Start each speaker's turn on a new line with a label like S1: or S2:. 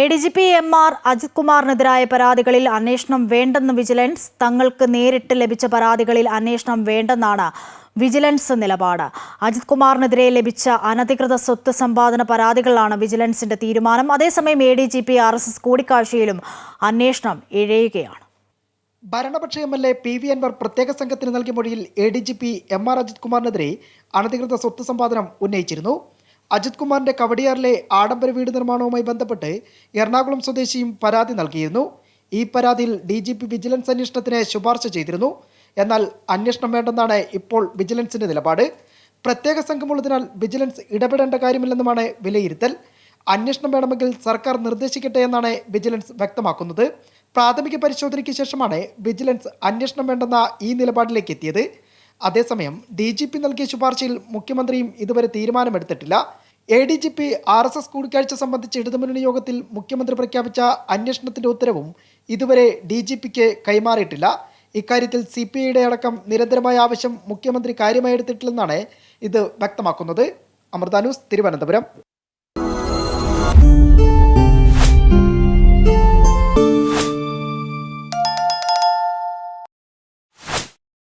S1: A D G P M R Ajith കുമാറിനെതിരായ പരാതികളിൽ അന്വേഷണം വേണ്ടെന്ന് വിജിലൻസ് തങ്ങൾക്ക് നേരിട്ട് ലഭിച്ച പരാതികളിൽ അന്വേഷണം വേണ്ടെന്നാണ് വിജിലൻസ് നിലപാട്. അജിത് കുമാറിനെതിരെ ലഭിച്ച അനധികൃത സ്വത്ത് സമ്പാദന പരാതികളാണ് വിജിലൻസിന്റെ തീരുമാനം. അതേസമയം A D G P R S S കൂടിക്കാഴ്ചയിലും അന്വേഷണം ഇഴയുകയാണ്.
S2: ഭരണപക്ഷ M L A P V Anvar പ്രത്യേക സംഘത്തിന് നൽകിയ മൊഴിയിൽ A D G P M R Ajith കുമാറിനെതിരെ അനധികൃത സ്വത്ത് സമ്പാദനം ഉന്നയിച്ചിരുന്നു. അജിത് കുമാറിന്റെ കവടിയാറിലെ ആഡംബര വീട് നിർമ്മാണവുമായി ബന്ധപ്പെട്ട് എറണാകുളം സ്വദേശിയും പരാതി നൽകിയിരുന്നു. ഈ പരാതിയിൽ ഡി ജി പി വിജിലൻസ് അന്വേഷണത്തിന് ശുപാർശ ചെയ്തിരുന്നു. എന്നാൽ അന്വേഷണം വേണ്ടെന്നാണ് ഇപ്പോൾ വിജിലൻസിന്റെ നിലപാട്. പ്രത്യേക സംഘമുള്ളതിനാൽ വിജിലൻസ് ഇടപെടേണ്ട കാര്യമില്ലെന്നുമാണ് വിലയിരുത്തൽ. അന്വേഷണം വേണമെങ്കിൽ സർക്കാർ നിർദ്ദേശിക്കട്ടെ എന്നാണ് വിജിലൻസ് വ്യക്തമാക്കുന്നത്. പ്രാഥമിക പരിശോധനയ്ക്ക് ശേഷമാണ് വിജിലൻസ് അന്വേഷണം വേണ്ടെന്ന ഈ നിലപാടിലേക്ക് എത്തിയത്. അതേസമയം ഡി ജി പി നൽകിയ ശുപാർശയിൽ മുഖ്യമന്ത്രിയും ഇതുവരെ തീരുമാനമെടുത്തിട്ടില്ല. A D G P R S S കൂടിക്കാഴ്ച സംബന്ധിച്ച് ഇടതുമുന്നണി യോഗത്തിൽ മുഖ്യമന്ത്രി പ്രഖ്യാപിച്ച അന്വേഷണത്തിന്റെ ഉത്തരവും ഇതുവരെ ഡി ജി പിക്ക് കൈമാറിയിട്ടില്ല. ഇക്കാര്യത്തിൽ സി പി ഐയുടെ അടക്കം നിരന്തരമായ ആവശ്യം മുഖ്യമന്ത്രി കാര്യമായി എടുത്തിട്ടില്ലെന്നാണ് ഇത് വ്യക്തമാക്കുന്നത്. അമൃത ന്യൂസ് തിരുവനന്തപുരം.